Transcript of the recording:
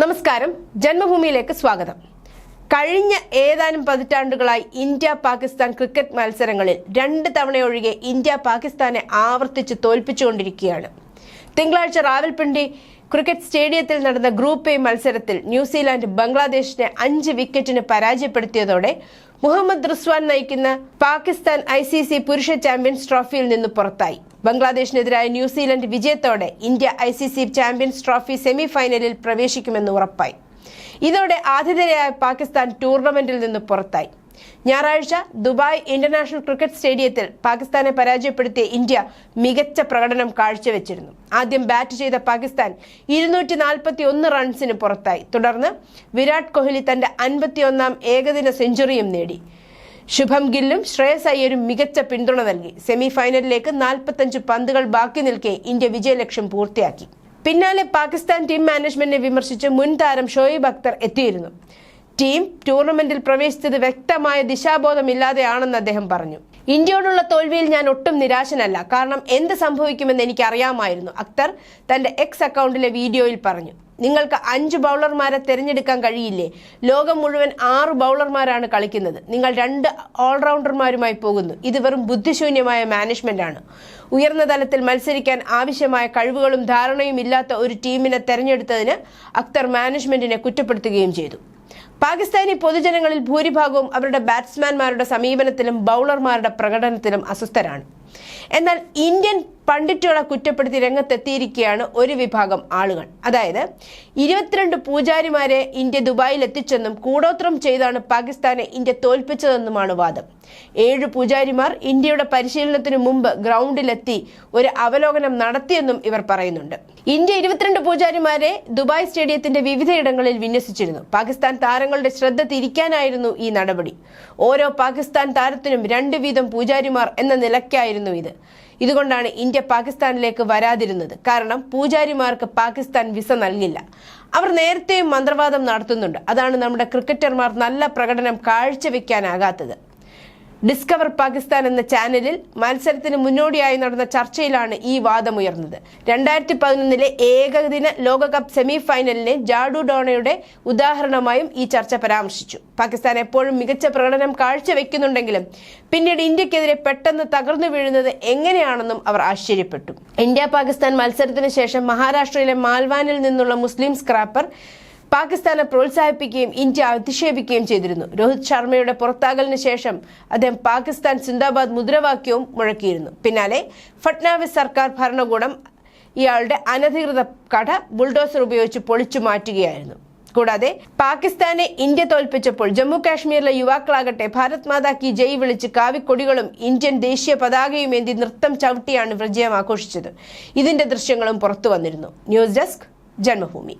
നമസ്കാരം. ജന്മഭൂമിയിലേക്ക് സ്വാഗതം. കഴിഞ്ഞ ഏതാനും പതിറ്റാണ്ടുകളായി ഇന്ത്യ പാകിസ്ഥാൻ ക്രിക്കറ്റ് മത്സരങ്ങളിൽ രണ്ട് തവണയൊഴികെ ഇന്ത്യ പാകിസ്ഥാനെ ആവർത്തിച്ച് തോൽപ്പിച്ചുകൊണ്ടിരിക്കുകയാണ്. തിങ്കളാഴ്ച റാവൽപിണ്ടി ക്രിക്കറ്റ് സ്റ്റേഡിയത്തിൽ നടന്ന ഗ്രൂപ്പ് എ മത്സരത്തിൽ ന്യൂസിലാൻഡ് ബംഗ്ലാദേശിനെ അഞ്ച് വിക്കറ്റിന് പരാജയപ്പെടുത്തിയതോടെ മുഹമ്മദ് റിസ്വാൻ നയിക്കുന്ന പാകിസ്ഥാൻ ഐ സി സി പുരുഷ ചാമ്പ്യൻസ് ട്രോഫിയിൽ നിന്ന് പുറത്തായി. ബംഗ്ലാദേശിനെതിരായ ന്യൂസിലൻഡ് വിജയത്തോടെ India I C C champions trophy semi ഫൈനലിൽ പ്രവേശിക്കുമെന്ന് ഉറപ്പായി. ഇതോടെ ആതിഥേയരായ പാകിസ്ഥാൻ ടൂർണമെന്റിൽ നിന്ന് പുറത്തായി. ഞായറാഴ്ച ദുബായ് ഇന്റർനാഷണൽ ക്രിക്കറ്റ് സ്റ്റേഡിയത്തിൽ പാകിസ്ഥാനെ പരാജയപ്പെടുത്തിയ ഇന്ത്യ മികച്ച പ്രകടനം കാഴ്ചവെച്ചിരുന്നു. ആദ്യം ബാറ്റ് ചെയ്ത പാകിസ്ഥാൻ ഇരുന്നൂറ്റി നാൽപ്പത്തി ഒന്ന് റൺസിന് പുറത്തായി. തുടർന്ന് വിരാട് കോഹ്ലി തന്റെ അൻപത്തിയൊന്നാം ഏകദിന സെഞ്ചുറിയും നേടി. ശുഭം ഗില്ലും ശ്രേയസ് അയ്യരും മികച്ച പിന്തുണ നൽകി. സെമി ഫൈനലിലേക്ക് നാൽപ്പത്തഞ്ച് പന്തുകൾ ബാക്കി നിൽക്കെ ഇന്ത്യ വിജയലക്ഷ്യം പൂർത്തിയാക്കി. പിന്നാലെ പാകിസ്ഥാൻ ടീം മാനേജ്മെന്റിനെ വിമർശിച്ച് മുൻ താരം ഷോയിബ് അക്തർ എത്തിയിരുന്നു. ടീം ടൂർണമെന്റിൽ പ്രവേശിച്ചത് വ്യക്തമായ ദിശാബോധമില്ലാതെയാണെന്ന് അദ്ദേഹം പറഞ്ഞു. ഇന്ത്യയോടുള്ള തോൽവിയിൽ ഞാൻ ഒട്ടും നിരാശനല്ല. കാരണം എന്ത് സംഭവിക്കുമെന്ന് എനിക്ക് അറിയാമായിരുന്നു അക്തർ തന്റെ എക്സ് അക്കൗണ്ടിലെ വീഡിയോയിൽ പറഞ്ഞു. നിങ്ങൾക്ക് അഞ്ച് ബൗളർമാരെ തിരഞ്ഞെടുക്കാൻ കഴിയില്ലേ? ലോകം മുഴുവൻ ആറ് ബൗളർമാരാണ് കളിക്കുന്നത്. നിങ്ങൾ രണ്ട് ഓൾറൗണ്ടർമാരുമായി പോകുന്നു. ഇത് വെറും ബുദ്ധിശൂന്യമായ മാനേജ്മെന്റ് ആണ്. ഉയർന്ന തലത്തിൽ മത്സരിക്കാൻ ആവശ്യമായ കഴിവുകളും ധാരണയും ഇല്ലാത്ത ഒരു ടീമിനെ തെരഞ്ഞെടുത്തതിന് അക്തർ മാനേജ്മെന്റിനെ കുറ്റപ്പെടുത്തുകയും ചെയ്തു. പാകിസ്ഥാനി പൊതുജനങ്ങളിൽ ഭൂരിഭാഗവും അവരുടെ ബാറ്റ്സ്മാൻമാരുടെ സമീപനത്തിലും ബൗളർമാരുടെ പ്രകടനത്തിലും അസ്വസ്ഥരാണ്. എന്നാൽ ഇന്ത്യൻ പണ്ഡിറ്റുകളെ കുറ്റപ്പെടുത്തി രംഗത്തെത്തിയിരിക്കുകയാണ് ഒരു വിഭാഗം ആളുകൾ. അതായത് ഇരുപത്തിരണ്ട് പൂജാരിമാരെ ഇന്ത്യ ദുബായിൽ എത്തിച്ചെന്നും കൂടോത്രം ചെയ്താണ് പാകിസ്ഥാനെ ഇന്ത്യ തോൽപ്പിച്ചതെന്നുമാണ് വാദം. ഏഴ് പൂജാരിമാർ ഇന്ത്യയുടെ പരിശീലനത്തിനു മുമ്പ് ഗ്രൗണ്ടിലെത്തി ഒരു അവലോകനം നടത്തിയെന്നും ഇവർ പറയുന്നുണ്ട്. ഇന്ത്യ ഇരുപത്തിരണ്ട് പൂജാരിമാരെ ദുബായ് സ്റ്റേഡിയത്തിന്റെ വിവിധയിടങ്ങളിൽ വിന്യസിച്ചിരുന്നു. പാകിസ്ഥാൻ താരങ്ങളുടെ ശ്രദ്ധ തിരിക്കാനായിരുന്നു ഈ നടപടി. ഓരോ പാകിസ്ഥാൻ താരത്തിനും രണ്ട് വീതം പൂജാരിമാർ എന്ന നിലയ്ക്കായിരുന്നു ഇത്. ഇതുകൊണ്ടാണ് ഇന്ത്യ പാകിസ്ഥാനിലേക്ക് വരാതിരുന്നത്. കാരണം പൂജാരിമാർക്ക് പാകിസ്ഥാൻ വിസ നൽകില്ല. അവർ നേരത്തെയും മന്ത്രവാദം നടത്തുന്നുണ്ട്. അതാണ് നമ്മുടെ ക്രിക്കറ്റർമാർ നല്ല പ്രകടനം കാഴ്ചവെക്കാനാകാത്തത്. ഡിസ്കവർ പാകിസ്ഥാൻ എന്ന ചാനലിൽ മത്സരത്തിന് മുന്നോടിയായി നടന്ന ചർച്ചയിലാണ് ഈ വാദമുയർന്നത് രണ്ടായിരത്തി പതിനൊന്നിലെ ഏകദിന ലോകകപ്പ് സെമി ഫൈനലിനെ ജാഡു ഡോണയുടെ ഉദാഹരണമായും ഈ ചർച്ച പരാമർശിച്ചു. പാകിസ്ഥാൻ എപ്പോഴും മികച്ച പ്രകടനം കാഴ്ചവെക്കുന്നുണ്ടെങ്കിലും പിന്നീട് ഇന്ത്യക്കെതിരെ പെട്ടെന്ന് തകർന്നു വീഴുന്നത് എങ്ങനെയാണെന്നും അവർ ആശ്ചര്യപ്പെട്ടു. ഇന്ത്യ പാകിസ്ഥാൻ മത്സരത്തിന് ശേഷം മഹാരാഷ്ട്രയിലെ മാൽവാനിൽ നിന്നുള്ള മുസ്ലിം സ്ക്രാപ്പർ പാകിസ്ഥാനെ പ്രോത്സാഹിപ്പിക്കുകയും ഇന്ത്യ അധിക്ഷേപിക്കുകയും ചെയ്തിരുന്നു. രോഹിത് ശർമ്മയുടെ പുറത്താകലിന് ശേഷം അദ്ദേഹം പാകിസ്ഥാൻ സിന്ദാബാദ് മുദ്രാവാക്യവും മുഴക്കിയിരുന്നു. പിന്നാലെ ഫട്നാവിസ് സർക്കാർ ഭരണകൂടം ഇയാളുടെ അനധികൃത കട ബുൾഡോസർ ഉപയോഗിച്ച് പൊളിച്ചു മാറ്റുകയായിരുന്നു. കൂടാതെ പാകിസ്ഥാനെ ഇന്ത്യ തോൽപ്പിച്ചപ്പോൾ ജമ്മു കാശ്മീരിലെ യുവാക്കളാകട്ടെ ഭാരത് മാതാ കി ജയ് വിളിച്ച് കാവിക്കൊടികളും ഇന്ത്യൻ ദേശീയ പതാകയും ഏന്തി നൃത്തം ചവിട്ടിയാണ് വിജയം ആഘോഷിച്ചത്. ഇതിന്റെ ദൃശ്യങ്ങളും പുറത്തു വന്നിരുന്നു. News desk Janmabhumi.